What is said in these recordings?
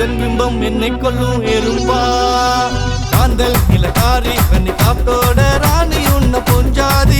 இதன் பிம்பம் என்னை கொல்லும் எறும்பா காந்தல் இலக்காரி கண்ணி காப்போட ராணி உன்ன பொஞ்சாதி.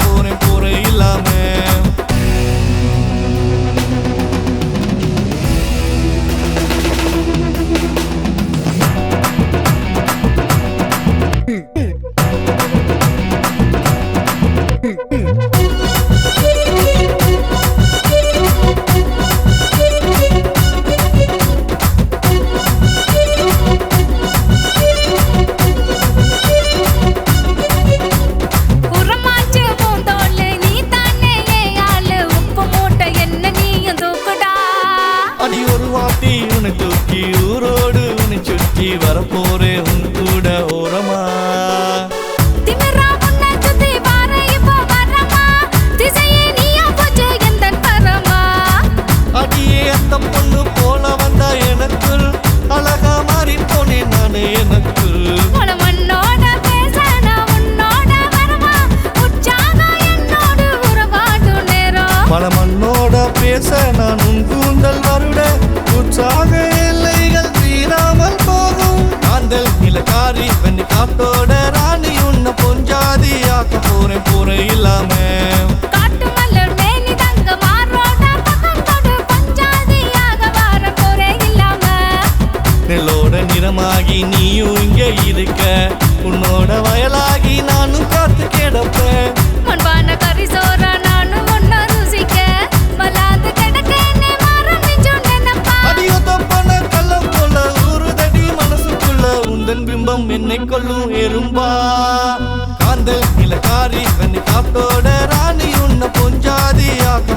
তোরে পরে ইলামে சாக எல்லைகள் தீராமல் போகும். காந்தல் நிலக்காரி பெண்ணு காட்டோட ராணி உன்னை பொஞ்சாதி ஆக்க போறேன் போற இல்லாம. நிறமாகி நீயும் இங்கே இருக்க. உன்னோட வயலாகி நானும் காத்து கிடப்பேன். கொள்ளும் என்னை கொள்ளும் எறும்பா. காந்தல் நிலக்காரி கண்ணி காப்போட ராணி உன்னை பொஞ்சாதியாக